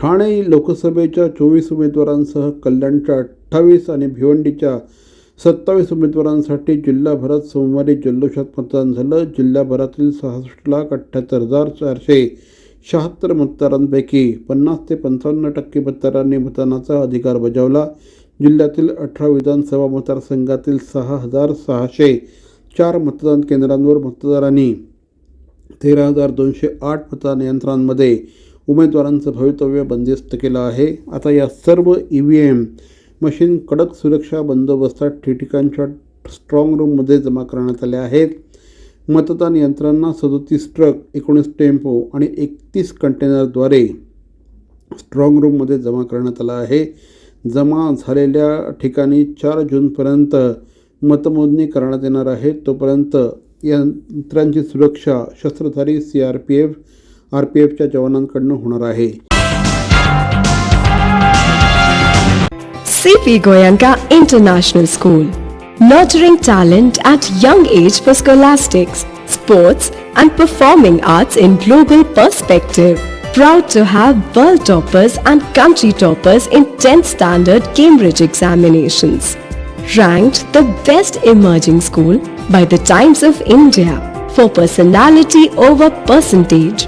ठाणे लोकसभेच्या चोवीस उमेदवारांसह कल्याणच्या अठ्ठावीस आणि भिवंडीच्या सत्तावीस उमेदवारांसाठी जिल्हाभरात सोमवारी जल्लोषात मतदान झालं. जिल्ह्याभरातील सहासष्ट लाख अठ्ठ्याहत्तर हजार चारशे शहात्तर मतदारांपैकी पन्नास ते पंचावन्न टक्के मतदारांनी मतदानाचा अधिकार बजावला. जिल्ह्यातील अठरा विधानसभा मतदारसंघातील सहा हजार सहाशे चार मतदान केंद्रांवर मतदारांनी तेरा हजार दोनशे आठ मतदान यंत्रांमध्ये उमेदवारांचं भवितव्य बंदिस्त केलं आहे. आता या सर्व ई व्ही एम मशीन कडक सुरक्षा बंदोबस्तात ठिकठिकाणच्या स्ट्रॉंग रूममध्ये जमा करण्यात आल्या आहेत. मतदान यंत्रांना सदोतीस ट्रक एकोणीस टेम्पो आणि एकतीस कंटेनरद्वारे स्ट्रॉंग रूममध्ये जमा करण्यात आला आहे. जमा झालेल्या ठिकाणी चार जूनपर्यंत मतमोजणी करण्यात येणार आहे. तोपर्यंत यंत्रांची सुरक्षा शस्त्रधारी C R P F R P एफच्या जवानांकडनं होणार आहे CP Goyanka International School. Nurturing talent at young age for scholastics, sports, and performing arts in global perspective. Proud to have world toppers and country toppers in 10th standard Cambridge examinations. Ranked the best emerging school by the Times of India for personality over percentage.